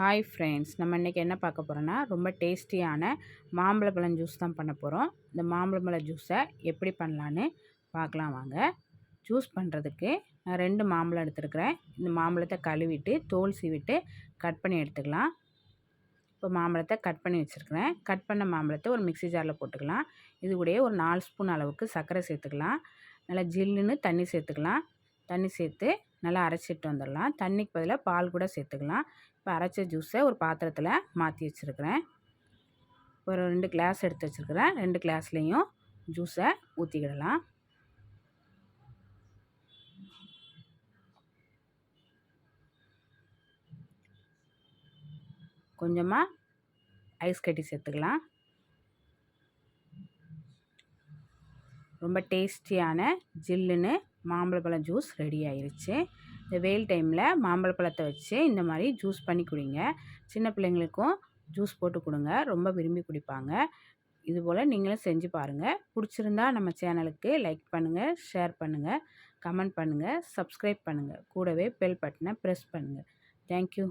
Hi friends நம்ம இன்றைக்கி என்ன பார்க்க போகிறோன்னா ரொம்ப டேஸ்டியான மாம்பழப்பழம் ஜூஸ் தான் பண்ண போகிறோம் இந்த மாம்பழப்பழம் ஜூஸை எப்படி பண்ணலான்னு பார்க்கலாம் வாங்க. ஜூஸ் பண்ணுறதுக்கு நான் ரெண்டு மாம்பழம் எடுத்துருக்கிறேன். இந்த மாம்பழத்தை கழுவிட்டு தோல் சீவிட்டு கட் பண்ணி எடுத்துக்கலாம். இப்போ மாம்பழத்தை கட் பண்ணி வச்சுருக்கிறேன். கட் பண்ண மாம்பழத்தை ஒரு மிக்சி ஜாரில் போட்டுக்கலாம். இது கூட ஒரு நாலு ஸ்பூன் அளவுக்கு சர்க்கரை சேர்த்துக்கலாம். நல்லா ஜில்லுன்னு தண்ணி சேர்த்துக்கலாம். தண்ணி சேர்த்து நல்லா அரைச்சிட்டு வந்துடலாம். தண்ணிக்கு பதிலாக பால் கூட சேர்த்துக்கலாம். இப்போ அரைச்ச ஜூஸை ஒரு பாத்திரத்தில் மாற்றி வச்சுருக்கிறேன். ஒரு ரெண்டு கிளாஸ் எடுத்து வச்சுருக்கிறேன். ரெண்டு கிளாஸ்லேயும் ஜூஸை ஊற்றிக்கிடலாம் கொஞ்சமாக ஐஸ் கட்டி சேர்த்துக்கலாம். ரொம்ப டேஸ்டியான ஜில்லுன்னு மாம்பழப்பழம் ஜூஸ் ரெடி ஆயிடுச்சு இந்த வெயில் டைமில் மாம்பழப்பழத்தை வச்சு இந்த மாதிரி ஜூஸ் பண்ணி குடிங்க. சின்ன பிள்ளைங்களுக்கும் ஜூஸ் போட்டு கொடுங்க. ரொம்ப விரும்பி குடிப்பாங்க. இதுபோல் நீங்களும் செஞ்சு பாருங்கள் பிடிச்சிருந்தா நம்ம சேனலுக்கு லைக் பண்ணுங்கள் ஷேர் பண்ணுங்கள் கமெண்ட் பண்ணுங்கள் சப்ஸ்கிரைப் பண்ணுங்கள் கூடவே பெல் பட்டனை ப்ரெஸ் பண்ணுங்கள் தேங்க்யூ